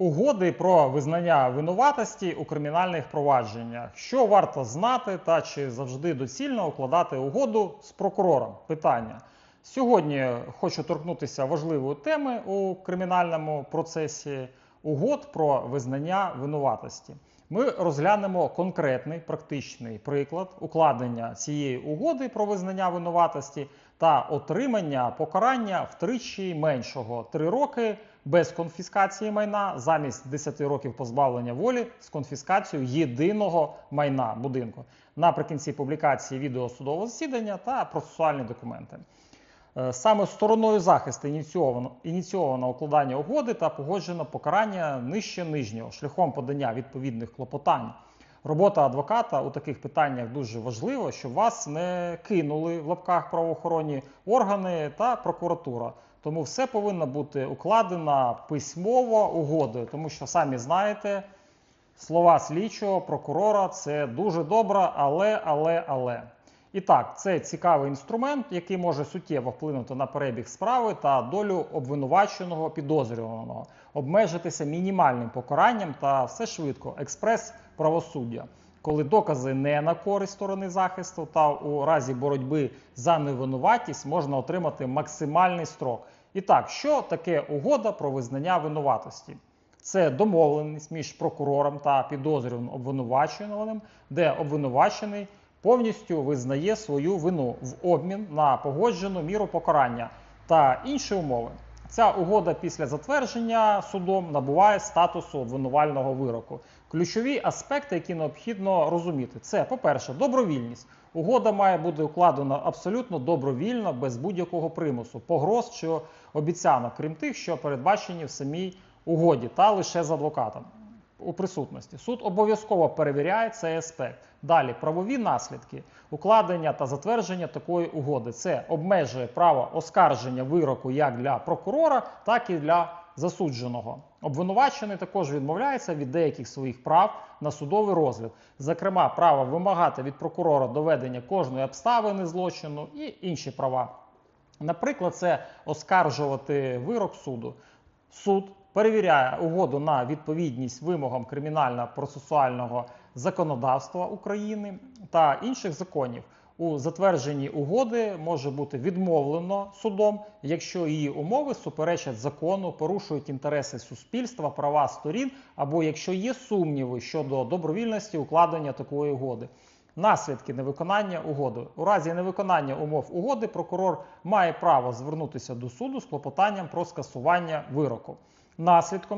Угоди про визнання винуватості у кримінальних провадженнях. Що варто знати та чи завжди доцільно укладати угоду з прокурором? Питання. Сьогодні хочу торкнутися важливої теми у кримінальному процесі угод про визнання винуватості. Ми розглянемо конкретний практичний приклад укладення цієї угоди про визнання винуватості та отримання покарання втричі меншого 3 роки без конфіскації майна замість 10 років позбавлення волі з конфіскацією єдиного майна будинку. Наприкінці публікації відео судового засідання та процесуальні документи. Е, Саме стороною захисту ініційовано, ініційовано укладання угоди та погоджено покарання нижче нижнього шляхом подання відповідних клопотань. Робота адвоката у таких питаннях дуже важлива, щоб вас не кинули в лапках правоохоронні органи та прокуратура. Тому все повинно бути укладено письмово угодою, тому що самі знаєте, слова слідчого, прокурора це дуже добре, але, але, але. І так, це цікавий інструмент, який може суттєво вплинути на перебіг справи та долю обвинуваченого підозрюваного, обмежитися мінімальним покаранням та все швидко, експрес правосуддя. Коли докази не на користь сторони захисту, та у разі боротьби за невинуватість можна отримати максимальний строк. І так, що таке угода про визнання винуватості? Це домовленість між прокурором та підозрюваним обвинуваченим, де обвинувачений повністю визнає свою вину в обмін на погоджену міру покарання та інші умови. Ця угода після затвердження судом набуває статусу обвинувального вироку. Ключові аспекти, які необхідно розуміти, це, по-перше, добровільність. Угода має бути укладена абсолютно добровільно, без будь-якого примусу, погроз чи обіцянок, крім тих, що передбачені в самій угоді, та лише з адвокатом у присутності. Суд обов'язково перевіряє цей аспект. Далі правові наслідки укладення та затвердження такої угоди. Це обмежує право оскарження вироку як для прокурора, так і для засудженого. Обвинувачений також відмовляється від деяких своїх прав на судовий розгляд, зокрема, право вимагати від прокурора доведення кожної обставини злочину і інші права. Наприклад, це оскаржувати вирок суду. Суд перевіряє угоду на відповідність вимогам кримінально-процесуального законодавства України та інших законів. У затвердженні угоди може бути відмовлено судом, якщо її умови суперечать закону, порушують інтереси суспільства, права сторін, або якщо є сумніви щодо добровільності укладення такої угоди. Наслідки невиконання угоди. У разі невиконання умов угоди прокурор має право звернутися до суду з клопотанням про скасування вироку. Наслідком